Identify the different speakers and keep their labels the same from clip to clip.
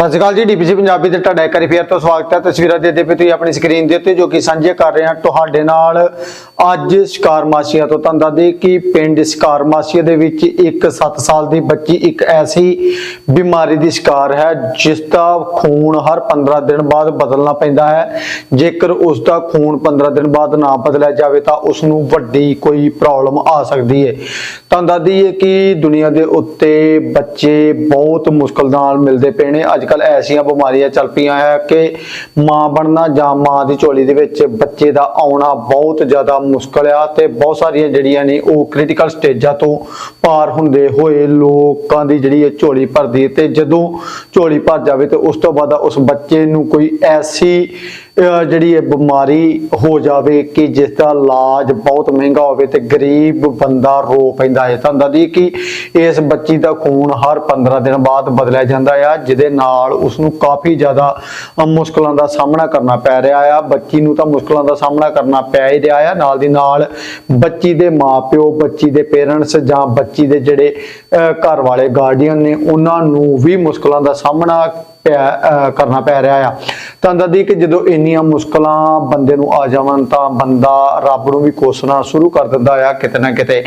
Speaker 1: ਸਤਿ ਸ਼੍ਰੀ ਅਕਾਲ ਜੀ, ਡੀਪੀਸੀ ਪੰਜਾਬੀ ਤੇ ਤੁਹਾਡਾ ਇੱਕ ਵਾਰੀ ਫੇਰ ਤੋਂ ਸਵਾਗਤ ਹੈ। ਤਸਵੀਰਾਂ ਦੇ ਦੇ ਤੁਸੀਂ ਆਪਣੀ ਸਕਰੀਨ ਦੇ ਉੱਤੇ ਜੋ ਕਿ ਸਾਂਝੇ ਕਰ ਰਹੇ ਹਾਂ, ਤੁਹਾਡੇ ਨਾਲ ਅੱਜ ਸ਼ਿਕਾਰ ਮਾਸੀਆ ਤੋਂ ਤੁਹਾਨੂੰ ਦੱਸ ਦਈਏ ਕਿ ਪਿੰਡ ਸ਼ਿਕਾਰ ਮਾਸੀਆ ਦੇ ਵਿੱਚ ਇੱਕ 7 ਸਾਲ ਦੀ ਬੱਚੀ, ਇੱਕ ਐਸੀ ਬਿਮਾਰੀ ਦੀ ਸ਼ਿਕਾਰ ਹੈ, ਜਿਸ ਦਾ ਖੂਨ ਹਰ 15 ਦਿਨ ਬਾਅਦ ਬਦਲਣਾ ਪੈਂਦਾ ਹੈ। ਜੇਕਰ ਉਸ ਦਾ ਖੂਨ 15 ਦਿਨ ਬਾਅਦ ਨਾ ਬਦਲਿਆ ਜਾਵੇ ਤਾਂ ਉਸ ਨੂੰ ਵੱਡੀ ਕੋਈ ਪ੍ਰੋਬਲਮ ਆ ਸਕਦੀ ਹੈ। ਤੁਹਾਨੂੰ ਦੱਸ ਦਈਏ ਕਿ ਦੁਨੀਆ ਦੇ ਉੱਤੇ ਬੱਚੇ ਬਹੁਤ ਮੁਸ਼ਕਲ ਨਾਲ ਮਿਲਦੇ ਪਏ ਨੇ। ਅੱਜ ਕੱਲ ਐਸੀਆਂ ਬਿਮਾਰੀਆਂ ਚੱਲ ਪਈਆਂ ਹੈ ਕਿ ਮਾਂ ਬਣਨਾ ਜਾਂ ਮਾਂ ਦੀ ਝੋਲੀ ਦੇ ਵਿੱਚ ਬੱਚੇ ਦਾ ਆਉਣਾ ਬਹੁਤ ਜ਼ਿਆਦਾ ਮੁਸ਼ਕਲ ਆ ਤੇ ਬਹੁਤ ਸਾਰੀਆਂ ਜਿਹੜੀਆਂ ਨੇ ਉਹ ਕ੍ਰਿਟੀਕਲ ਸਟੇਜਾਂ ਤੋਂ ਪਾਰ ਹੁੰਦੇ ਹੋਏ ਲੋਕਾਂ ਦੀ ਜਿਹੜੀ ਹੈ ਝੋਲੀ ਭਰਦੀ ਹੈ ਤੇ ਜਦੋਂ ਝੋਲੀ ਭਰ ਜਾਵੇ ਤੇ ਉਸ ਤੋਂ ਬਾਅਦ ਉਸ ਬੱਚੇ ਨੂੰ ਕੋਈ ਐਸੀ ਜਿਹੜੀ ਇਹ ਬਿਮਾਰੀ ਹੋ ਜਾਵੇ ਕਿ ਜਿਸ ਦਾ ਇਲਾਜ ਬਹੁਤ ਮਹਿੰਗਾ ਹੋਵੇ ਤੇ ਗਰੀਬ ਬੰਦਾ ਰੋ ਪੈਂਦਾ ਹੈ। ਤਾਂ ਦੱਸਦੀ ਕਿ ਇਸ ਬੱਚੀ ਦਾ ਖੂਨ ਹਰ 15 ਦਿਨ ਬਾਅਦ ਬਦਲਿਆ ਜਾਂਦਾ ਆ, ਜਿਹਦੇ ਨਾਲ ਉਸ ਨੂੰ ਕਾਫੀ ਜ਼ਿਆਦਾ ਮੁਸ਼ਕਲਾਂ ਦਾ ਸਾਹਮਣਾ ਕਰਨਾ ਪੈ ਰਿਹਾ ਆ। ਬੱਚੀ ਨੂੰ ਤਾਂ ਮੁਸ਼ਕਲਾਂ ਦਾ ਸਾਹਮਣਾ ਕਰਨਾ ਪੈ ਹੀ ਰਿਹਾ ਆ। ਨਾਲ ਦੀ ਨਾਲ ਬੱਚੀ ਦੇ ਮਾਪਿਓ, ਬੱਚੀ ਦੇ ਪੇਰੈਂਟਸ ਜਾਂ ਬੱਚੀ ਦੇ ਜਿਹੜੇ ਘਰ ਵਾਲੇ ਗਾਰਡੀਅਨ ਨੇ, ਉਹਨਾਂ ਨੂੰ ਵੀ ਮੁਸ਼ਕਲਾਂ ਦਾ ਸਾਹਮਣਾ ਪਿਆ ਕਰਨਾ ਪੈ ਰਿਹਾ ਆ। ਤਾਂ ਦੱਸਦੀ ਕਿ ਜਦੋਂ ਇੰਨੀਆਂ ਮੁਸ਼ਕਲਾਂ ਬੰਦੇ ਨੂੰ ਆ ਜਾਵਣ ਤਾਂ ਬੰਦਾ ਰੱਬ ਨੂੰ ਵੀ ਕੋਸਣਾ ਸ਼ੁਰੂ ਕਰ ਦਿੰਦਾ ਆ ਕਿਤੇ ਨਾ ਕਿਤੇ,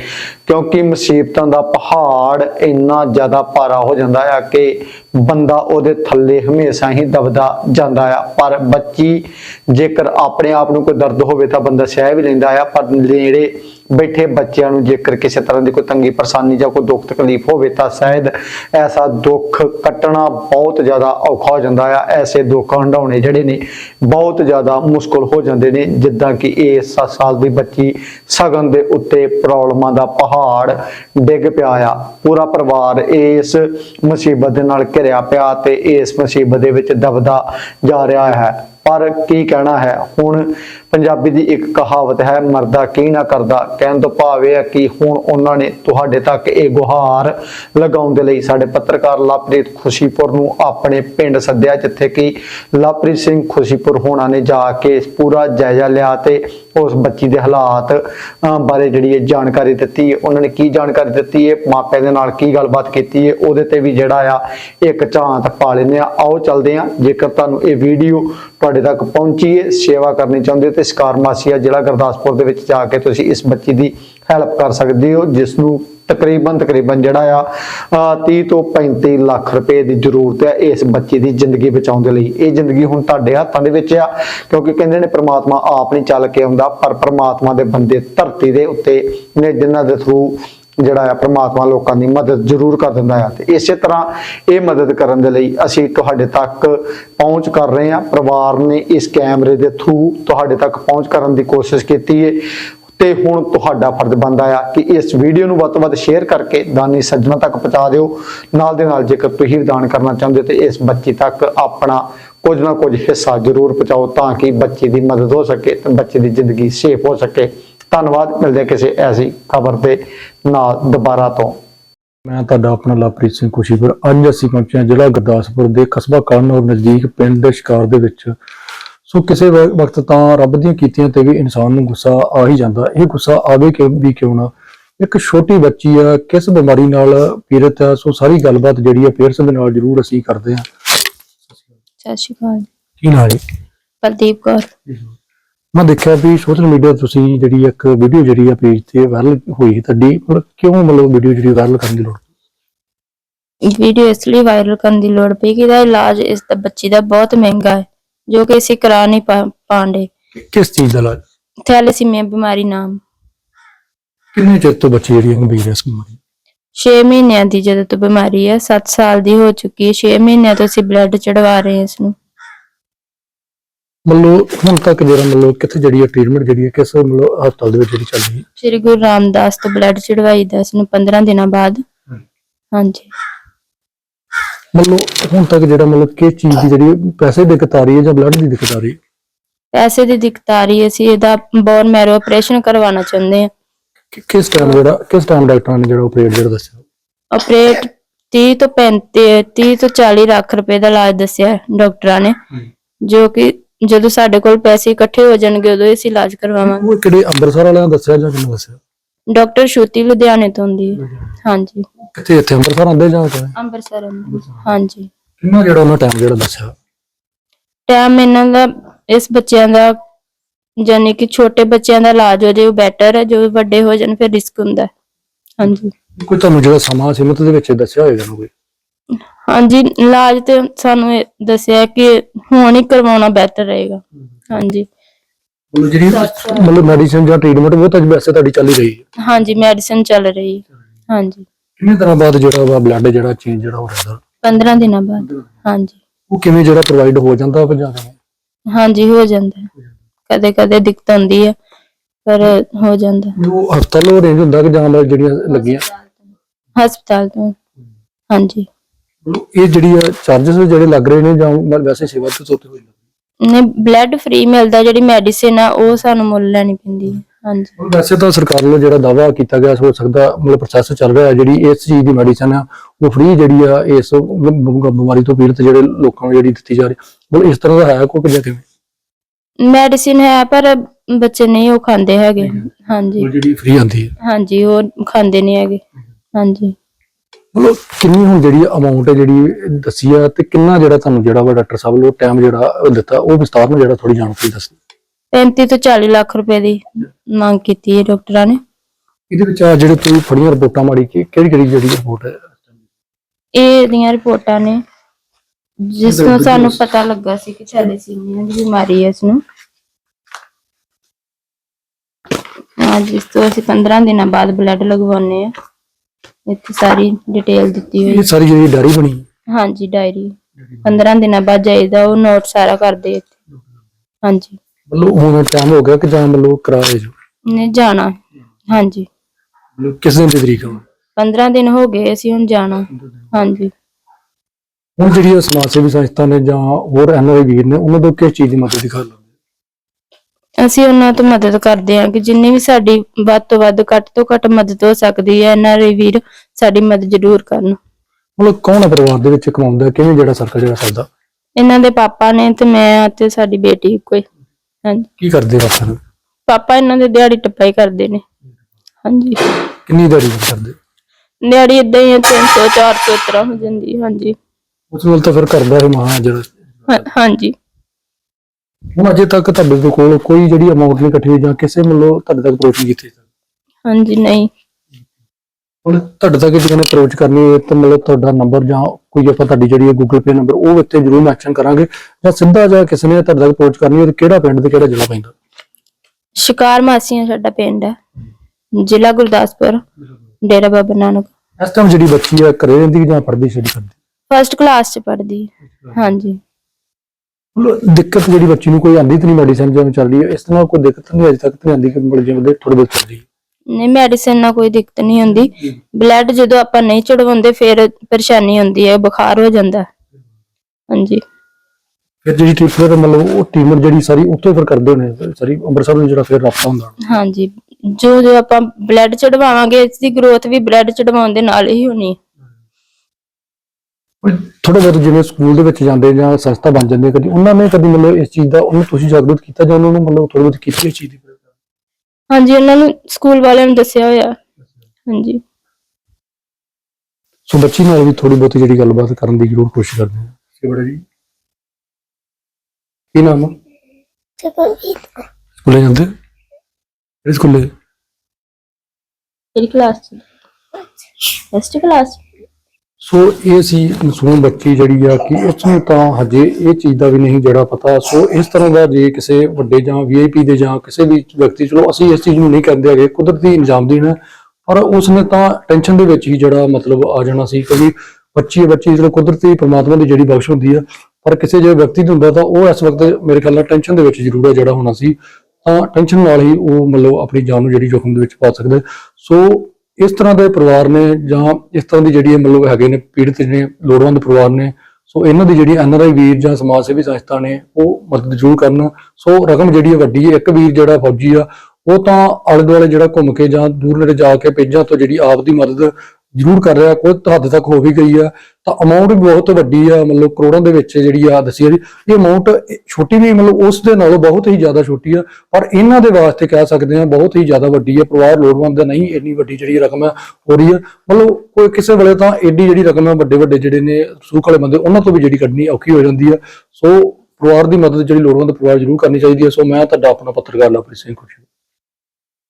Speaker 1: ਕਿਉਂਕਿ ਮੁਸੀਬਤਾਂ ਦਾ ਪਹਾੜ ਇੰਨਾ ਜ਼ਿਆਦਾ ਭਾਰਾ ਹੋ ਜਾਂਦਾ ਆ ਕਿ ਬੰਦਾ ਉਹਦੇ ਥੱਲੇ ਹਮੇਸ਼ਾ ਹੀ ਦਬਦਾ ਜਾਂਦਾ ਆ। ਪਰ ਬੱਚੀ ਜੇਕਰ ਆਪਣੇ ਆਪ ਨੂੰ ਕੋਈ ਦਰਦ ਹੋਵੇ ਤਾਂ ਬੰਦਾ ਸਹਿ ਵੀ ਲੈਂਦਾ ਆ। ਪਰ ਨੇੜੇ ਬੈਠੇ ਬੱਚਿਆਂ ਨੂੰ ਜੇਕਰ ਕਿਸੇ ਤਰ੍ਹਾਂ ਦੀ ਕੋਈ ਤੰਗੀ ਪਰੇਸ਼ਾਨੀ ਜਾਂ ਕੋਈ ਦੁੱਖ ਤਕਲੀਫ ਹੋਵੇ ਤਾਂ ਸ਼ਾਇਦ ਐਸਾ ਦੁੱਖ ਕੱਟਣਾ ਬਹੁਤ ਜ਼ਿਆਦਾ ਔਖਾ ਹੋ ਜਾਂਦਾ ਆ। ਐਸੇ ਦੁੱਖ ਹੰਡਾਉਣੇ ਜਿਹੜੇ ਨੇ ਬਹੁਤ ਜ਼ਿਆਦਾ ਮੁਸ਼ਕਲ ਹੋ ਜਾਂਦੇ ਨੇ। ਜਿੱਦਾਂ ਕਿ ਇਹ 7 ਸਾਲ ਦੀ ਬੱਚੀ ਸਗਨ ਦੇ ਉੱਤੇ ਪ੍ਰੋਬਲਮਾਂ ਦਾ ਪਹਾੜ ਡਿੱਗ ਪਿਆ ਆ। ਪੂਰਾ ਪਰਿਵਾਰ ਇਸ ਮੁਸੀਬਤ ਦੇ ਨਾਲ ਘਿਰਿਆ ਪਿਆ ਤੇ ਇਸ ਮੁਸੀਬਤ ਦੇ ਵਿੱਚ ਦਬਦਾ ਜਾ ਰਿਹਾ ਹੈ। ਪਰ ਕੀ ਕਹਿਣਾ ਹੈ? ਹੁਣ ਪੰਜਾਬੀ ਦੀ ਇੱਕ ਕਹਾਵਤ ਹੈ, ਮਰਦਾ ਕੀ ਨਾ ਕਰਦਾ? ਕਹਿਣ ਤੋਂ ਭਾਵ ਇਹ ਹੈ ਕਿ ਹੁਣ ਉਹਨਾਂ ਨੇ ਤੁਹਾਡੇ ਤੱਕ ਇਹ ਗੁਹਾਰ ਲਗਾਉਣ ਦੇ ਲਈ ਸਾਡੇ ਪੱਤਰਕਾਰ ਲਵਪ੍ਰੀਤ ਖੁਸ਼ੀਪੁਰ ਨੂੰ ਆਪਣੇ ਪਿੰਡ ਸੱਦਿਆ, ਜਿੱਥੇ ਕਿ ਲਵਪ੍ਰੀਤ ਸਿੰਘ ਖੁਸ਼ੀਪੁਰ ਹੋਣਾ ਨੇ ਜਾ ਕੇ ਪੂਰਾ ਜਾਇਜ਼ਾ ਲਿਆ ਤੇ ਉਸ ਬੱਚੀ ਦੇ ਹਾਲਾਤ ਬਾਰੇ ਜਿਹੜੀ ਇਹ ਜਾਣਕਾਰੀ ਦਿੱਤੀ ਹੈ, ਉਹਨਾਂ ਨੇ ਕੀ ਜਾਣਕਾਰੀ ਦਿੱਤੀ ਹੈ, ਮਾਪਿਆਂ ਦੇ ਨਾਲ ਕੀ ਗੱਲਬਾਤ ਕੀਤੀ ਹੈ, ਉਹਦੇ ਤੇ ਵੀ ਜਿਹੜਾ ਆ ਇੱਕ ਝਾਂਤ ਪਾ ਲੈਂਦੇ ਆ ਆਓ ਚੱਲਦੇ ਆ ਜੇਕਰ ਤੁਹਾਨੂੰ ਇਹ ਵੀਡੀਓ ਤੁਹਾਡੇ ਤੱਕ ਪਹੁੰਚੀ ਹੈ, ਸੇਵਾ ਕਰਨੀ ਚਾਹੁੰਦੇ ਹੋ ਤੇ ਸਕਾਰ ਮਾਸੀਆ ਜ਼ਿਲ੍ਹਾ ਗੁਰਦਾਸਪੁਰ ਦੇ ਵਿੱਚ ਜਾ ਕੇ ਤੁਸੀਂ ਇਸ ਬੱਚੀ ਦੀ ਹੈਲਪ ਕਰ ਸਕਦੇ ਹੋ ਜਿਸ ਨੂੰ ਤਕਰੀਬਨ ਤਕਰੀਬਨ ਜਿਹੜਾ ਆ 30 ਤੋਂ 35 ਲੱਖ ਰੁਪਏ ਦੀ ਜ਼ਰੂਰਤ ਹੈ ਇਸ ਬੱਚੇ ਦੀ ਜ਼ਿੰਦਗੀ ਬਚਾਉਣ ਦੇ ਲਈ। ਇਹ ਜ਼ਿੰਦਗੀ ਹੁਣ ਤੁਹਾਡੇ ਹੱਥਾਂ ਦੇ ਵਿੱਚ ਆ, ਕਿਉਂਕਿ ਕਹਿੰਦੇ ਨੇ ਪ੍ਰਮਾਤਮਾ ਆਪ ਨਹੀਂ ਚੱਲ ਕੇ ਆਉਂਦਾ, ਪਰ ਪ੍ਰਮਾਤਮਾ ਦੇ ਬੰਦੇ ਧਰਤੀ ਦੇ ਉੱਤੇ ਨੇ, ਜਿਨ੍ਹਾਂ ਦੇ ਥਰੂ ਜਿਹੜਾ ਆ ਪ੍ਰਮਾਤਮਾ ਲੋਕਾਂ ਦੀ ਮਦਦ ਜ਼ਰੂਰ ਕਰ ਦਿੰਦਾ ਆ। ਤੇ ਇਸੇ ਤਰ੍ਹਾਂ ਇਹ ਮਦਦ ਕਰਨ ਦੇ ਲਈ ਅਸੀਂ ਤੁਹਾਡੇ ਤੱਕ ਪਹੁੰਚ ਕਰ ਰਹੇ ਹਾਂ। ਪਰਿਵਾਰ ਨੇ ਇਸ ਕੈਮਰੇ ਦੇ ਥਰੂ ਤੁਹਾਡੇ ਤੱਕ ਪਹੁੰਚ ਕਰਨ ਦੀ ਕੋਸ਼ਿਸ਼ ਕੀਤੀ ਹੈ ਤੇ ਹੁਣ ਤੁਹਾਡਾ ਫਰਜ਼ ਬਣਦਾ ਆ ਕਿ ਇਸ ਵੀਡੀਓ ਨੂੰ ਵੱਧ ਤੋਂ ਵੱਧ ਸ਼ੇਅਰ ਕਰਕੇ ਦਾਨੀ ਸੱਜਣਾ ਤੱਕ ਪਹੁੰਚਾ ਦਿਓ। ਨਾਲ ਦੇ ਨਾਲ ਜੇਕਰ ਤੁਸੀਂ ਦਾਨ ਕਰਨਾ ਚਾਹੁੰਦੇ ਹੋ ਤੇ ਇਸ ਬੱਚੀ ਤੱਕ ਆਪਣਾ ਕੁਝ ਨਾ ਕੁਝ ਹਿੱਸਾ ਜ਼ਰੂਰ ਪਹੁੰਚਾਓ ਤਾਂ ਕਿ ਬੱਚੇ ਦੀ ਮਦਦ ਹੋ ਸਕੇ ਤੇ ਬੱਚੇ ਦੀ ਜ਼ਿੰਦਗੀ ਸੇਫ ਹੋ ਸਕੇ। ਧੰਨਵਾਦ ਮਿਲਦੇ ਕਿਸੇ ਐਸੀ ਖਬਰ ਦੇ ਨਾਲ ਦੁਬਾਰਾ ਤੋਂ।
Speaker 2: ਮੈਂ ਤੁਹਾਡਾ ਆਪਣਾ ਲਵਪ੍ਰੀਤ ਸਿੰਘ ਖੁਸ਼ੀਪੁਰ ਅੱਜ ਅਸੀਂ ਪਹੁੰਚੇ ਹਾਂ ਜ਼ਿਲ੍ਹਾ ਗੁਰਦਾਸਪੁਰ ਦੇ ਕਸਬਾ ਕਲਨੌਰ ਨਜ਼ਦੀਕ ਪਿੰਡ ਸ਼ਿਕਾਰ ਦੇ ਵਿੱਚ। ਸੋ ਕਿਸੇ ਵਕਤ ਤਾਂ ਰੱਬ ਦੀਆਂ ਕੀਤੀਆਂ ਤੇ ਵੀ ਇਨਸਾਨ ਨੂੰ ਗੁੱਸਾ ਆ ਹੀ ਜਾਂਦਾ। ਇਹ ਗੁੱਸਾ ਆਵੇ ਕਿ ਵੀ ਕਿਉਂ ਨਾ? ਇੱਕ ਛੋਟੀ ਬੱਚੀ ਆ ਕਿਸ ਬਿਮਾਰੀ ਨਾਲ ਪੀੜਤ ਆ? ਸੋ ਸਾਰੀ ਗੱਲਬਾਤ ਜਿਹੜੀ ਆ ਪੇਰਸ ਦੇ ਨਾਲ ਜ਼ਰੂਰ ਅਸੀਂ ਕਰਦੇ ਹਾਂ।
Speaker 3: ਸਤਿ ਸ਼੍ਰੀ ਅਕਾਲ।
Speaker 2: ਕੀ ਨਾਲ ਹੈ
Speaker 3: ਬਲਦੀਪ ਕੌਰ।
Speaker 2: ਮੈਂ ਦੇਖਿਆ ਵੀ ਸੋਸ਼ਲ ਮੀਡੀਆ ਤੁਸੀਂ ਜਿਹੜੀ ਇੱਕ ਵੀਡੀਓ ਜਿਹੜੀ ਆ ਪੇਜ ਤੇ ਵਾਇਰਲ ਹੋਈ ਤੁਹਾਡੀ ਮਤਲਬ ਕਿਉਂ ਮਤਲਬ ਵੀਡੀਓ ਜਿਹੜੀ ਵਾਇਰਲ ਕਰਨ ਦੀ ਲੋੜ?
Speaker 3: ਵੀਡੀਓ ਇਸ ਲਈ ਵਾਇਰਲ ਕਰਨ ਦੀ ਲੋੜ ਪਈ ਕਿ ਇਹਦਾ ਇਲਾਜ ਇਸ ਦਾ ਬੱਚੀ ਦਾ ਬਹੁਤ ਮਹਿੰਗਾ ਹੈ ਜੋ ਕਿ ਅਸੀਂ ਕਰਾ ਨਹੀਂ ਪਾ- ਪਾਉਂਦੇ।
Speaker 2: ਕਿਸ ਚੀਜ਼ ਦਾ ਇਲਾਜ?
Speaker 3: ਥੈਲੇਸੀਮੀਆ ਬਿਮਾਰੀ ਨਾਮ।
Speaker 2: ਕਿੰਨੇ ਚਿਰ ਤੋਂ ਬੱਚੀ ਜਿਹੜੀ ਗੰਭੀਰ ਹੈ ਇਸ ਬਿਮਾਰੀ
Speaker 3: 6 ਮਹੀਨਿਆਂ ਦੀ ਜਦੋਂ ਤੋਂ ਬਿਮਾਰੀ ਹੈ 7 ਸਾਲ ਦੀ ਹੋ ਚੁੱਕੀ ਹੈ 6 ਮਹੀਨਿਆਂ ਤੋਂ ਅਸੀਂ ਬਲੱਡ ਚੜਵਾ ਰਹੇ ਹਾਂ ਇਸ ਨੂੰ।
Speaker 2: ਮਤਲਬ ਹੁਣ ਤੱਕ ਜਿਹੜਾ ਮਤਲਬ ਕਿੱਥੇ ਜਿਹੜੀ ਹੈ ਟ੍ਰੀਟਮੈਂਟ ਜਿਹੜੀ ਹੈ ਕਿਸ ਮਤਲਬ ਹਸਪਤਾਲ ਦੇ ਵਿੱਚ ਜਿਹੜੀ ਚੱਲ ਰਹੀ ਹੈ
Speaker 3: ਸ੍ਰੀ ਗੁਰੂ ਰਾਮਦਾਸ ਤੋਂ ਬਲੱਡ ਚੜਵਾਈ ਦਾ ਇਸ ਨੂੰ 15 ਦਿਨਾਂ ਬਾਅਦ। ਹਾਂਜੀ।
Speaker 2: ਮਤਲਬ ਹੁਣ ਤੱਕ ਜਿਹੜਾ ਮਤਲਬ ਕਿਸ ਚੀਜ਼ ਦੀ ਜਿਹੜੀ ਪੈਸੇ ਦੀ ਦਿੱਕਤ ਆ ਰਹੀ ਹੈ ਜਾਂ ਬਲੱਡ ਦੀ ਦਿੱਕਤ ਆ ਰਹੀ ਹੈ
Speaker 3: ਪੈਸੇ ਦੀ ਦਿੱਕਤ ਆ ਰਹੀ ਹੈ ਅਸੀਂ ਇਹਦਾ ਬੋਨ ਮੈਰੋ ਆਪਰੇਸ਼ਨ ਕਰਵਾਉਣਾ ਚਾਹੁੰਦੇ ਹਾਂ
Speaker 2: ਕਿ- ਕਿਸ ਟਾਈਮ ਜਿਹੜਾ ਕਿਸ ਟਾਈਮ ਡਾਕਟਰਾਂ ਨੇ ਜਿਹੜਾ ਆਪਰੇਟ ਜਿਹੜਾ ਦੱਸਿਆ?
Speaker 3: ਆਪਰੇਟ 30 ਤੋਂ 35 30 ਤੋਂ 40 ਲੱਖ ਰੁਪਏ ਦਾ ਇਲਾਜ ਦੱਸਿਆ ਡਾਕਟਰਾਂ ਨੇ ਜੋ ਕਿ ਜਦੋਂ ਸਾਡੇ ਕੋਲ ਪੈਸੇ ਇਕੱਠੇ ਹੋ ਜਾਣਗੇ ਉਦੋਂ ਅਸੀਂ ਇਲਾਜ ਕਰਵਾਵਾਂਗੇ।
Speaker 2: ਉਹ ਕਿਹੜੇ ਅੰਮ੍ਰਿਤਸਰ ਵਾਲਿਆਂ ਨੇ ਦੱਸਿਆ ਜਾਂ ਕਿਹਨੇ ਦੱਸਿਆ?
Speaker 3: ਡਾਕਟਰ ਸ਼ੂਤੀ ਲੁਧਿਆਣੇ ਤੋਂ ਹੁੰਦੀ ਹੈ। ਹਾਂਜੀ।
Speaker 2: ਕਿੱਥੇ ਇੱਥੇ ਅੰਮ੍ਰਿਤਸਰ ਆਉਂਦੇ ਜਾਂ ਕਿਵੇਂ?
Speaker 3: ਅੰਮ੍ਰਿਤਸਰ। ਹਾਂਜੀ।
Speaker 2: ਕਿੰਨਾ ਜਿਹੜਾ ਉਹਨਾਂ ਟਾਈਮ ਜਿਹੜਾ ਦੱਸਿਆ?
Speaker 3: ਟਾਈਮ ਇਹਨਾਂ ਦਾ ਇਸ ਬੱਚਿਆਂ ਦਾ ਯਾਨੀ ਕਿ ਛੋਟੇ ਬੱਚਿਆਂ ਦਾ ਇਲਾਜ ਹੋ ਜੇ ਉਹ ਬੈਟਰ ਹੈ। ਜੋ ਵੱਡੇ ਹੋ ਜਾਣ ਫਿਰ ਰਿਸਕ ਹੁੰਦਾ ਹੈ। ਹਾਂਜੀ।
Speaker 2: ਕੋਈ ਤੁਹਾਨੂੰ ਜਿਹੜਾ ਸਮਾਂ ਸੀਮਤ ਦੇ ਵਿੱਚ ਦੱਸਿਆ ਹੋਏਗਾ ਨਾ ਕੋਈ?
Speaker 3: ਹਾਂਜੀ ਇਲਾਜ ਤੇ ਸਾਨੂੰ ਇਹ ਦੱਸਿਆ ਕਿ ਹੁਣ ਹੀ ਕਰਵਾਉਣਾ ਬਿਹਤਰ ਰਹੇਗਾ। ਹਾਂਜੀ।
Speaker 2: ਮਤਲਬ ਜਿਹੜੀ ਮਤਲਬ ਮੈਡੀਸਿਨ ਜਾਂ ਟ੍ਰੀਟਮੈਂਟ ਉਹ ਤਾਂ ਵੈਸੇ ਤੁਹਾਡੀ ਚੱਲ ਹੀ ਰਹੀ ਹੈ।
Speaker 3: ਹਾਂਜੀ ਮੈਡੀਸਿਨ ਚੱਲ ਰਹੀ ਹੈ। ਹਾਂਜੀ।
Speaker 2: ਕਿੰਨੇ ਦਿਨਾਂ ਬਾਅਦ ਜਿਹੜਾ ਵਾ ਬਲੱਡ ਜਿਹੜਾ ਚੇਂਜ ਜਿਹੜਾ ਹੋ ਰਿਹਾ
Speaker 3: 15 ਦਿਨਾਂ ਬਾਅਦ ਹਾਂਜੀ।
Speaker 2: ਉਹ ਕਿਵੇਂ ਜਿਹੜਾ ਪ੍ਰੋਵਾਈਡ ਹੋ ਜਾਂਦਾ ਫਿਰ ਜਾਂ ਕਿਵੇਂ
Speaker 3: ਹਾਂਜੀ ਹੋ ਜਾਂਦਾ। ਕਦੇ ਕਦੇ ਦਿੱਕਤ ਆਉਂਦੀ ਹੈ ਪਰ ਹੋ ਜਾਂਦਾ।
Speaker 2: ਉਹ ਹਸਪਤਾਲ ਰੇਂਜ ਹੁੰਦਾ ਕਿ ਜਾਂ ਮਤਲਬ ਜਿਹੜੀਆਂ ਲੱਗੀਆਂ?
Speaker 3: ਹਸਪਤਾਲ ਤੋਂ। ਹਾਂਜੀ।
Speaker 2: ਇਹ ਜਿਹੜੀ ਚਾਰजेस ਜਿਹੜੇ ਲੱਗ ਰਹੇ ਨੇ ਜਾਂ ਵੈਸੇ ਸੇਵਾ ਤੋਂ ਸੋਤੇ ਹੋਏ ਨੇ?
Speaker 3: ਨੇ ਬਲੱਡ ਫ੍ਰੀ ਮਿਲਦਾ ਜਿਹੜੀ ਮੈਡੀਸਿਨ ਆ ਉਹ ਸਾਨੂੰ ਮੁੱਲ ਲੈਣੀ ਪੈਂਦੀ ਹੈ। ਹਾਂਜੀ।
Speaker 2: ਵੈਸੇ ਤਾਂ ਸਰਕਾਰ ਵੱਲੋਂ ਜਿਹੜਾ ਦਾਵਾ ਕੀਤਾ ਗਿਆ ਹੋ ਸਕਦਾ ਮਤਲਬ ਪ੍ਰੋਸੈਸ ਚੱਲ ਰਿਹਾ ਹੈ ਜਿਹੜੀ ਇਸ ਚੀਜ਼ ਦੀ ਮੈਡੀਸਨ ਆ ਉਹ ਫ੍ਰੀ ਜਿਹੜੀ ਆ ਇਸ ਬਿਮਾਰੀ ਤੋਂ ਪੀੜਤ ਜਿਹੜੇ ਲੋਕਾਂ ਨੂੰ ਜਿਹੜੀ ਦਿੱਤੀ ਜਾ ਰਹੀ ਮਤਲਬ ਇਸ ਤਰ੍ਹਾਂ ਦਾ ਹੈ ਕੋਈ ਕਿਵੇਂ ਕਿਵੇਂ
Speaker 3: ਮੈਡੀਸਿਨ ਹੈ ਪਰ ਬੱਚੇ ਨਹੀਂ ਉਹ ਖਾਂਦੇ ਹੈਗੇ। ਹਾਂਜੀ।
Speaker 2: ਉਹ ਜਿਹੜੀ ਫ੍ਰੀ ਆਂਦੀ ਹੈ।
Speaker 3: ਹਾਂਜੀ ਉਹ ਖਾਂਦੇ ਨਹੀਂ ਹੈਗੇ। ਹਾਂਜੀ।
Speaker 2: ਮਤਲਬ ਕਿੰਨੀ ਹੁਣ ਜਿਹੜੀ ਅਮਾਉਂਟ ਹੈ ਜਿਹੜੀ ਦੱਸੀ ਆ ਤੇ ਕਿੰਨਾ ਜਿਹੜਾ ਤੁਹਾਨੂੰ ਜਿਹੜਾ ਵਾ ਡਾਕਟਰ ਸਾਹਿਬ ਵੱਲੋਂ ਟਾਈਮ ਜਿਹੜਾ ਦਿੱਤਾ ਉਹ ਵਿਸਤਾਰ ਨਾਲ ਜਿਹੜਾ ਥੋੜੀ ਜਾਣਕਾਰੀ ਦੱਸੋ
Speaker 3: 35 ਤੋਂ 40 ਲੱਖ ਰੁਪਏ ਦੀ ਮੰਗ ਕੀਤੀ ਹੈ ਡਾਕਟਰਾਂ ਨੇ।
Speaker 2: ਇਹਦੇ ਵਿੱਚ ਆ ਜਿਹੜੇ ਤੁਸੀਂ ਫੜੀਆਂ ਰਿਪੋਰਟਾਂ ਮਾੜੀ ਕਿ ਕਿਹੜੀ ਕਿਹੜੀ ਜਿਹੜੀ ਰਿਪੋਰਟ ਹੈ?
Speaker 3: ਇਹ ਦੀਆਂ ਰਿਪੋਰਟਾਂ ਨੇ ਜਿਸ ਤੋਂ ਸਾਨੂੰ ਪਤਾ ਲੱਗਾ ਸੀ ਕਿ ਥੈਲੇਸੀਮੀਆ ਦੀ ਬਿਮਾਰੀ ਹੈ ਇਸ ਨੂੰ ਹਾਂ ਜਿਸ ਤੋਂ ਅਸੀਂ 15 ਦਿਨਾਂ ਬਾਅਦ ਬਲੱਡ ਲਗਵਾਉਣੇ ਆ ਇੱਥੇ ਸਾਰੀ ਡਿਟੇਲ ਦਿੱਤੀ ਹੋਈ।
Speaker 2: ਇਹ ਸਾਰੀ ਜਿਹੜੀ ਡਾਇਰੀ ਬਣੀ?
Speaker 3: ਹਾਂਜੀ ਡਾਇਰੀ। 15 ਦਿਨਾਂ ਬਾਅਦ ਜਾਈਦਾ ਉਹ ਨੋਟ ਸਾਰਾ ਕਰਦੇ ਇੱਥੇ। ਹਾਂਜੀ।
Speaker 2: ਮਤਲਬ ਹੁਣ ਟਾਈਮ ਹੋ ਗਿਆ ਕਿ ਜਾਂ ਮਤਲਬ ਕਰਾਏ ਜੋ?
Speaker 3: ਨੇ ਜਾਣਾ। ਹਾਂਜੀ।
Speaker 2: ਮਤਲਬ ਕਿਸ ਦਿਨ ਦੀ ਤਰੀਕ ਆ
Speaker 3: 15 ਦਿਨ ਹੋ ਗਏ ਅਸੀਂ ਹੁਣ ਜਾਣਾ। ਹਾਂਜੀ।
Speaker 2: ਹੁਣ ਜਿਹੜੀ ਇਹ ਸਮਾਜ ਸੇਵੀ ਸੰਸਥਾ ਨੇ ਜਾਂ ਹੋਰ ਐਨਆਰਆਈ ਵੀਰ ਨੇ ਉਹਨਾਂ ਤੋਂ ਕਿਸ ਚੀਜ਼ ਦੀ ਮਦਦ ਦਿਖਾ ਲਓ
Speaker 3: ਅਸੀਂ ਉਹਨਾਂ ਤੋਂ ਮਦਦ ਕਰਦੇ ਹਾਂ ਕਿ ਜਿੰਨੀ ਵੀ ਸਾਡੀ ਵੱਧ ਤੋਂ ਵੱਧ ਘੱਟ ਤੋਂ ਘੱਟ ਮਦਦ ਹੋ ਸਕਦੀ ਹੈ ਐਨਆਰਆਈ ਵੀਰ ਸਾਡੀ ਮਦਦ ਜ਼ਰੂਰ ਕਰਨ।
Speaker 2: ਮਤਲਬ ਕੌਣ ਆ ਪਰਿਵਾਰ ਦੇ ਵਿੱਚ ਕਮਾਉਂਦਾ ਕਿਵੇਂ ਜਿਹੜਾ ਸਰਕਲ ਜਿਹੜਾ ਸਰਦਾ
Speaker 3: ਇਹਨਾਂ ਦੇ ਪਾਪਾ ਨੇ ਤੇ ਮੈਂ ਤੇ ਸਾਡੀ ਬੇਟੀ ਕੋਈ ਹਾਂਜੀ।
Speaker 2: ਕੀ ਕਰਦੇ ਵਸਨ
Speaker 3: ਪਾਪਾ? ਇਹਨਾਂ ਦੇ ਦਿਹਾੜੀ ਟੱਪਾਈ ਕਰਦੇ ਨੇ। ਹਾਂਜੀ।
Speaker 2: ਕਿੰਨੀ ਦਿਹਾੜੀ ਕਰਦੇ
Speaker 3: ਦਿਹਾੜੀ ਇਦਾਂ ਹੀ 300 400 ਤਰ੍ਹਾਂ ਹੋ ਜਾਂਦੀ ਹੈ, ਹਾਂਜੀ।
Speaker 2: ਉਸ ਵੱਲ ਤਾਂ ਫਿਰ ਕਰਦਾ ਹੈ ਮਾਂ ਜਿਹੜਾ।
Speaker 3: ਹਾਂ- ਹਾਂਜੀ।
Speaker 2: ਹੁਣ ਅਜੇ ਤੱਕ ਤੁਹਾਡੇ ਦੇ ਕੋਲ ਕੋਈ ਜਿਹੜੀ ਅਮਾਉਂਟ ਨਹੀਂ ਇਕੱਠੀ ਹੋਈ ਜਾਂ ਕਿਸੇ ਵੱਲੋਂ ਤੁਹਾਡੇ ਤੱਕ ਅਪਰੋਚ ਨਹੀਂ ਕੀਤੀ?
Speaker 3: ਹਾਂਜੀ ਨਹੀਂ।
Speaker 2: ਹੁਣ ਤੁਹਾਡੇ ਤੱਕ ਜੇ ਨੇ ਅਪਰੋਚ ਕਰਨੀ ਹੈ ਤਾਂ ਮਤਲਬ ਤੁਹਾਡਾ ਨੰਬਰ ਜਾਂ ਕੋਈ ਆਪਾਂ ਤੁਹਾਡੀ ਜਿਹੜੀ ਹੈ ਗੂਗਲ ਪੇ ਨੰਬਰ ਉਹ ਉੱਤੇ ਜ਼ਰੂਰ ਮੈਂਸ਼ਨ ਕਰਾਂਗੇ। ਜਾਂ ਸਿੱਧਾ ਜਾਂ ਕਿਸੇ ਨੇ ਤੁਹਾਡੇ ਤੱਕ ਅਪਰੋਚ ਕਰਨੀ ਹੈ ਤਾਂ ਕਿਹੜਾ ਪਿੰਡ ਤੇ ਕਿਹੜਾ ਜ਼ਿਲ੍ਹਾ ਪੈਂਦਾ?
Speaker 3: ਸ਼ਿਕਾਰ ਮਾਸੀਆਂ ਸਾਡਾ ਪਿੰਡ। ਹੈ ਜ਼ਿਲ੍ਹਾ ਗੁਰਦਾਸਪੁਰ ਡੇਰਾ ਬਾਬਾ ਨਾਨਕ।
Speaker 2: ਇਸ ਟਾਈਮ ਜਿਹੜੀ ਬੱਚੀ ਹੈ ਘਰੇ ਰਹਿੰਦੀ ਜਾਂ ਪੜ੍ਹਦੀ ਸਟੱਡੀ ਕਰਦੀ
Speaker 3: ਫਸਟ ਕਲਾਸ ਚ ਪੜ੍ਹਦੀ। ਹਾਂਜੀ।
Speaker 2: ਦਿੱਕਤ ਜਿਹੜੀ ਬੱਚੀ ਨੂੰ ਕੋਈ ਆਂਦੀ ਤਾਂ ਨਹੀਂ ਮੈਡੀਸਨ ਜਿਵੇਂ ਚੱਲ ਰਹੀ ਹੈ ਇਸ ਤਰ੍ਹਾਂ ਕੋਈ ਦਿੱਕਤ ਨਹੀਂ ਅਜੇ ਤੱਕ ਤਾਂ ਆਂਦੀ ਕਿ ਮਤਲਬ ਜਿਵੇਂ ਥੋੜੀ ਬਹੁਤ ਚੱਲ ਰਹੀ ਹੈ।
Speaker 3: ਨਹੀਂ ਮੈਡੀਸਿਨ ਨਾਲ ਕੋਈ ਦਿੱਕਤ ਨਹੀਂ ਹੁੰਦੀ। ਬਲੱਡ ਜਦੋਂ ਆਪਾਂ ਨਹੀਂ ਚੜਵਾਉਂਦੇ ਫਿਰ ਪਰੇਸ਼ਾਨੀ ਹੁੰਦੀ ਹੈ ਬੁਖਾਰ ਹੋ ਜਾਂਦਾ। ਹਾਂਜੀ।
Speaker 2: ਫਿਰ ਜਿਹੜੀ ਟ੍ਰੀਟਮੈਂਟ ਮਤਲਬ ਉਹ ਟ੍ਰੀਟਮੈਂਟ ਜਿਹੜੀ ਸਾਰੀ ਉੱਥੇ ਫਿਰ ਕਰਦੇ ਹੋਣੇ ਸਾਰੀ ਅੰਮ੍ਰਿਤਸਰ ਨੂੰ ਜਿਹੜਾ ਫਿਰ ਰਾਬਤਾ ਹੁੰਦਾ।
Speaker 3: ਹਾਂਜੀ। ਜੋ ਜੋ ਆਪਾਂ ਬਲੱਡ ਚੜਵਾਵਾਂਗੇ ਇਸ ਦੀ ਗਰੋਥ ਵੀ ਬਲੱਡ ਚੜਵਾਉਣ ਦੇ ਨਾਲ ਹੀ ਹੋਣੀ।
Speaker 2: ਥੋੜਾ ਬਹੁਤ ਜਿਵੇਂ ਸਕੂਲ ਦੇ ਵਿੱਚ ਜਾਂਦੇ ਜਾਂ ਸੰਸਥਾ ਬਣ ਜਾਂਦੇ ਕਦੀ ਉਹਨਾਂ ਨੇ ਕਦੀ ਮਤਲਬ ਇਸ ਚੀਜ਼ ਦਾ ਉਹਨੂੰ ਤੁਸੀਂ ਜਾਗਰੂਕ ਕੀਤਾ ਜਾਂ ਉਹਨਾਂ ਨੂੰ ਮਤਲਬ ਥੋੜੀ ਬਹੁਤ ਕੀਤੀ ਇਸ ਚੀਜ਼ ਦੀ
Speaker 3: ਹਾਂਜੀ ਉਹਨਾਂ ਨੂੰ ਸਕੂਲ ਵਾਲਿਆਂ ਨੂੰ ਦੱਸਿਆ ਹੋਇਆ। ਹਾਂਜੀ।
Speaker 2: ਸੋ ਬੱਚੀ ਨਾਲ ਵੀ ਥੋੜੀ ਬਹੁਤ ਜਿਹੜੀ ਗੱਲਬਾਤ ਕਰਨ ਦੀ ਜ਼ਰੂਰ ਕੋਸ਼ਿਸ਼ ਕਰਦੇ ਹਾਂ। ਸੇ ਬੜਾ ਜੀ। ਕੀ ਨਾਮ? ਸਕੂਲੇ ਜਾਂਦੇ ਕਿਹੜੇ ਸਕੂਲੇ?
Speaker 3: ਕਿਹੜੀ ਕਲਾਸ ਚ? ਫਸਟ ਕਲਾਸ
Speaker 2: ਸੋ ਇਹ ਸੀ ਮਾਸੂਮ ਬੱਚੀ ਜਿਹੜੀ ਆ ਕਿ ਇਸ ਨੂੰ ਤਾਂ ਹਜੇ ਇਹ ਚੀਜ਼ ਦਾ ਵੀ ਨਹੀਂ ਜਿਹੜਾ ਪਤਾ। ਸੋ ਇਸ ਤਰ੍ਹਾਂ ਦਾ ਜੇ ਕਿਸੇ ਵੱਡੇ ਜਾਂ ਵੀਆਈਪੀ ਦੇ ਜਾਂ ਕਿਸੇ ਵੀ ਵਿਅਕਤੀ, ਚਲੋ ਅਸੀਂ ਇਸ ਚੀਜ਼ ਨੂੰ ਨਹੀਂ ਕਹਿੰਦੇ ਹੈਗੇ, ਕੁਦਰਤੀ ਇੰਜਾਮ ਦੇਣਾ, ਪਰ ਉਸ ਨੇ ਤਾਂ ਟੈਨਸ਼ਨ ਦੇ ਵਿੱਚ ਹੀ ਜਿਹੜਾ ਮਤਲਬ ਆ ਜਾਣਾ ਸੀ ਕਿਉਂਕਿ ਬੱਚੀ ਬੱਚੀ ਚਲੋ ਕੁਦਰਤੀ ਪ੍ਰਮਾਤਮਾ ਦੀ ਜਿਹੜੀ ਬਖਸ਼ ਹੁੰਦੀ ਆ, ਪਰ ਕਿਸੇ ਜੇ ਵਿਅਕਤੀ ਨੂੰ ਹੁੰਦਾ ਤਾਂ ਉਹ ਇਸ ਵਕਤ ਮੇਰੇ ਖਿਆਲ ਨਾਲ ਟੈਨਸ਼ਨ ਦੇ ਵਿੱਚ ਜ਼ਰੂਰ ਹੈ ਜਿਹੜਾ ਹੋਣਾ ਸੀ। ਤਾਂ ਟੈਨਸ਼ਨ ਨਾਲ ਹੀ ਉਹ ਮਤਲਬ ਆਪਣੀ ਜਾਨ ਨੂੰ ਜਿਹੜੀ ਜ਼ੋਖਮ ਦੇ ਵਿੱਚ ਪਾ ਸਕਦਾ। ਸੋ ਇਸ ਤਰ੍ਹਾਂ ਦੇ ਪਰਿਵਾਰ ਨੇ ਜਾਂ ਇਸ ਤਰ੍ਹਾਂ ਦੀ ਜਿਹੜੀ ਮਤਲਬ ਹੈਗੇ ਨੇ ਪੀੜਤ ਜਿਹੜੇ ਲੋੜਵੰਦ ਪਰਿਵਾਰ ਨੇ, ਸੋ ਇਹਨਾਂ ਦੀ ਜਿਹੜੀ ਐਨਆਰਆਈ ਵੀਰ ਜਾਂ ਸਮਾਜ ਸੇਵੀ ਸੰਸਥਾ ਨੇ ਉਹ ਮਦਦ ਜ਼ਰੂਰ ਕਰਨ। ਸੋ ਰਕਮ ਜਿਹੜੀ ਹੈ ਵੱਡੀ ਹੈ, ਇੱਕ ਵੀਰ ਜਿਹੜਾ ਫੌਜੀ ਆ, ਉਹ ਤਾਂ ਆਲੇ ਦੁਆਲੇ ਜਿਹੜਾ ਘੁੰਮ ਕੇ ਜਾਂ ਦੂਰ ਨੇੜੇ ਜਾ ਕੇ ਪੇਜਾਂ ਤੋਂ ਜਿਹੜੀ ਆਪ ਦੀ ਮਦਦ ਜ਼ਰੂਰ ਕਰ ਰਿਹਾ, ਕੋਈ ਹੱਦ ਤੱਕ ਹੋ ਵੀ ਗਈ ਆ। ਤਾਂ ਅਮਾਉਂਟ ਵੀ ਬਹੁਤ ਵੱਡੀ ਆ, ਮਤਲਬ ਕਰੋੜਾਂ ਦੇ ਵਿੱਚ ਜਿਹੜੀ ਆ ਦੱਸੀ ਆ ਜੀ ਇਹ ਅਮਾਉਂਟ ਛੋਟੀ ਵੀ ਮਤਲਬ ਉਸ ਦੇ ਨਾਲੋਂ ਬਹੁਤ ਹੀ ਜ਼ਿਆਦਾ ਛੋਟੀ ਆ। ਪਰ ਇਹਨਾਂ ਦੇ ਵਾਸਤੇ ਕਹਿ ਸਕਦੇ ਆ, ਬਹੁਤ ਹੀ ਜ਼ਿਆਦਾ ਵੱਡੀ ਆ। ਪਰਿਵਾਰ ਲੋੜਵੰਦ ਦਾ ਨਹੀਂ, ਇੰਨੀ ਵੱਡੀ ਜਿਹੜੀ ਰਕਮ ਹੈ ਹੋ ਰਹੀ ਆ। ਮਤਲਬ ਕੋਈ ਕਿਸੇ ਵੇਲੇ ਤਾਂ ਐਡੀ ਜਿਹੜੀ ਰਕਮ ਹੈ ਵੱਡੇ ਵੱਡੇ ਜਿਹੜੇ ਨੇ, ਸੂਖ ਵਾਲੇ ਬੰਦੇ, ਉਹਨਾਂ ਤੋਂ ਵੀ ਜਿਹੜੀ ਕੱਢਣੀ ਔਖੀ ਹੋ ਜਾਂਦੀ ਆ। ਸੋ ਪਰਿਵਾਰ ਦੀ ਮਦਦ ਜਿਹੜੀ ਲੋੜਵੰਦ ਪਰਿਵਾਰ ਜ਼ਰੂਰ ਕਰਨੀ ਚਾਹੀਦੀ ਹੈ ਸੋ ਮੈਂ ਤੁਹਾਡਾ ਆਪਣਾ ਪੱਤਰਕਾਰ ਲਵਪ੍ਰੀਤ ਸਿੰਘ ਖੁਸ਼ੀ